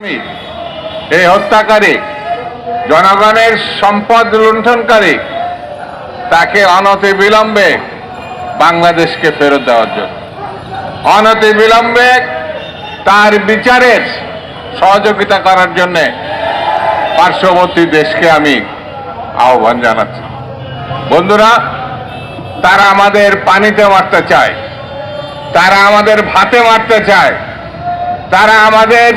এই হত্যাকারী জনগণের সম্পদ লুণ্ঠনকারী, তাকে অনতি বিলম্বে বাংলাদেশকে ফেরত দেওয়ার জন্য। অনতি বিলম্বে তার বিচারের সহযোগিতা করার জন্য পার্শ্ববর্তী দেশকে আমি আহ্বান জানাচ্ছি। বন্ধুরা, তারা আমাদের পানিতে মারতে চায়, তারা আমাদের ভাতে মারতে চায়, তারা আমাদের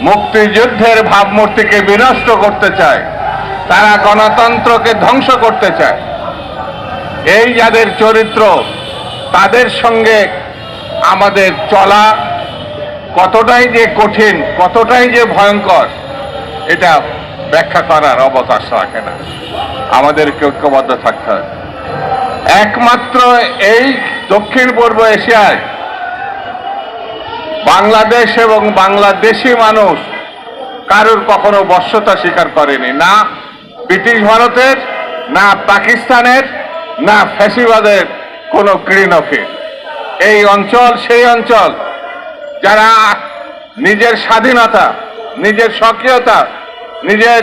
মুক্তিযুদ্ধের ভাবমূর্তিকে বিনষ্ট করতে চায়। তারা গণতন্ত্রকে ধ্বংস করতে চায়। এই যাদের চরিত্র, তাদের সঙ্গে আমাদের চলা কতটাই যে কঠিন, কতটাই যে ভয়ঙ্কর, এটা ব্যাখ্যা করার অবকাশ রাখে না। আমাদেরকে ঐক্যবদ্ধ থাকতে হবে। একমাত্র এই দক্ষিণ পূর্ব এশিয়ায় বাংলাদেশ এবং বাংলাদেশি মানুষ কারোর কখনো বর্ষতা স্বীকার করেনি। না ব্রিটিশ ভারতের, না পাকিস্তানের, না ফ্যাসিবাদের কোনো কৃণকে এই অঞ্চল, সেই অঞ্চল যারা নিজের স্বাধীনতা, নিজের স্বকীয়তা, নিজের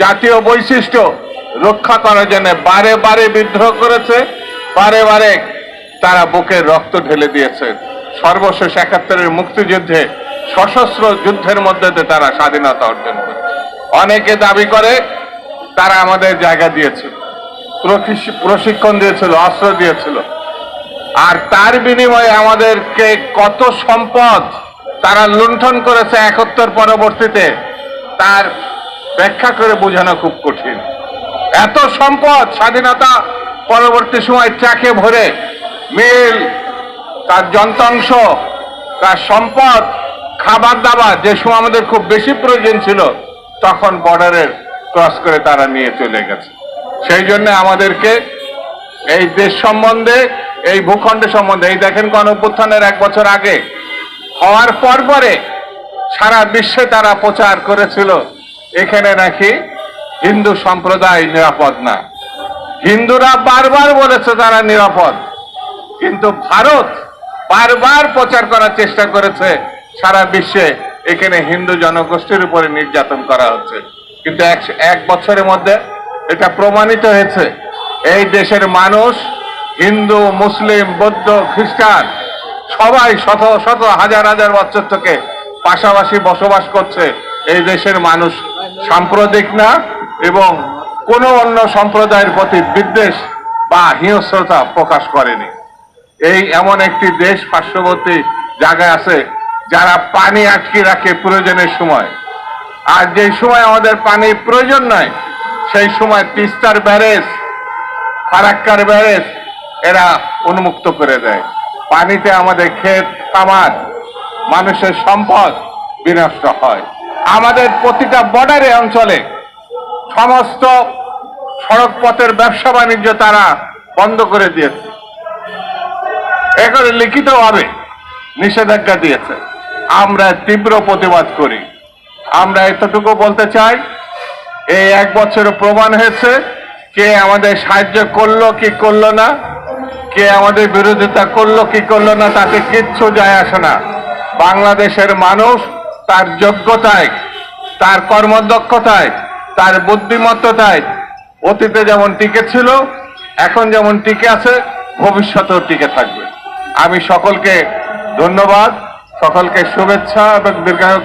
জাতীয় বৈশিষ্ট্য রক্ষা করার জন্য বারে বারে বিদ্রোহ করেছে, বারে বারে তারা বুকের রক্ত ঢেলে দিয়েছে। সর্বশেষ একাত্তরের মুক্তিযুদ্ধে সশস্ত্র যুদ্ধের মধ্যে তারা স্বাধীনতা অর্জন করেছে। অনেকে দাবি করে তারা আমাদের জায়গা দিয়েছিল প্রশিক্ষণ দিয়েছিল, অস্ত্র দিয়েছিল। আর তার বিনিময়ে আমাদেরকে কত সম্পদ তারা লুণ্ঠন করেছে একত্তর পরবর্তীতে, তার ব্যাখ্যা করে বোঝানো খুব কঠিন। এত সম্পদ স্বাধীনতা পরবর্তী সময় ট্রাকে ভরে মিল তার যন্ত্রাংশ, তার সম্পদ, খাবার দাবার, যে সময় আমাদের খুব বেশি প্রয়োজন ছিল, তখন বর্ডারের ক্রস করে তারা নিয়ে চলে গেছে। সেই জন্য আমাদেরকে এই দেশ সম্বন্ধে, এই ভূখণ্ড সম্বন্ধে, এই দেখেন গণ অভ্যুত্থানের এক বছর আগে, হওয়ার পর পরে সারা বিশ্বে তারা প্রচার করেছিল, এখানে নাকি হিন্দু সম্প্রদায় নিরাপদ না। হিন্দুরা বারবার বলেছে তারা নিরাপদ, কিন্তু ভারত বারবার প্রচার করার চেষ্টা করেছে সারা বিশ্বে। এখানে হিন্দু জনগোষ্ঠীর উপরে নির্যাতন করা হচ্ছে। কিন্তু এক বছরের মধ্যে এটা প্রমাণিত হয়েছে। এই দেশের মানুষ, হিন্দু, মুসলিম, বৌদ্ধ, খ্রিস্টান, সবাই শত শত, হাজার হাজার বছর থেকে পাশাপাশি বসবাস করছে। এই দেশের মানুষ সাম্প্রদায়িক না এবং কোনো অন্য সম্প্রদায়ের প্রতি বিদ্বেষ বা হিংস্রতা প্রকাশ করেনি। এই এমন একটি দেশ পার্শ্ববর্তী জায়গায় আছে, যারা পানি আটকে রাখে প্রয়োজনের সময়। আর যে সময় আমাদের পানির প্রয়োজন নয়, সেই সময় তিস্তার ব্যারেজ, ফারাক্কার ব্যারেজ, এরা উন্মুক্ত করে দেয়। পানিতে আমাদের ক্ষেত, খামার, মানুষের সম্পদ বিনষ্ট হয়। আমাদের প্রতিটা বর্ডারে অঞ্চলে সমস্ত সড়ক পথের ব্যবসা বাণিজ্য তারা বন্ধ করে দিয়েছে। এখানে লিখিতভাবে নিষেধাজ্ঞা দিয়েছে। আমরা তীব্র প্রতিবাদ করি। আমরা এতটুকু বলতে চাই, এই এক বছর প্রমাণ হয়েছে কে আমাদের সাহায্য করল, কি করল না, কে আমাদের বিরোধিতা করল, কি করল না, তাতে কিচ্ছু যায় আসে না। বাংলাদেশের মানুষ তার যোগ্যতায়, তার কর্মদক্ষতায়, তার বুদ্ধিমত্ততায় অতীতে যেমন টিকে ছিল, এখন যেমন টিকে আছে, ভবিষ্যতেও টিকে থাকবে। আমি সকলকে ধন্যবাদ সকলকে শুভেচ্ছা এবং দীর্ঘায়ু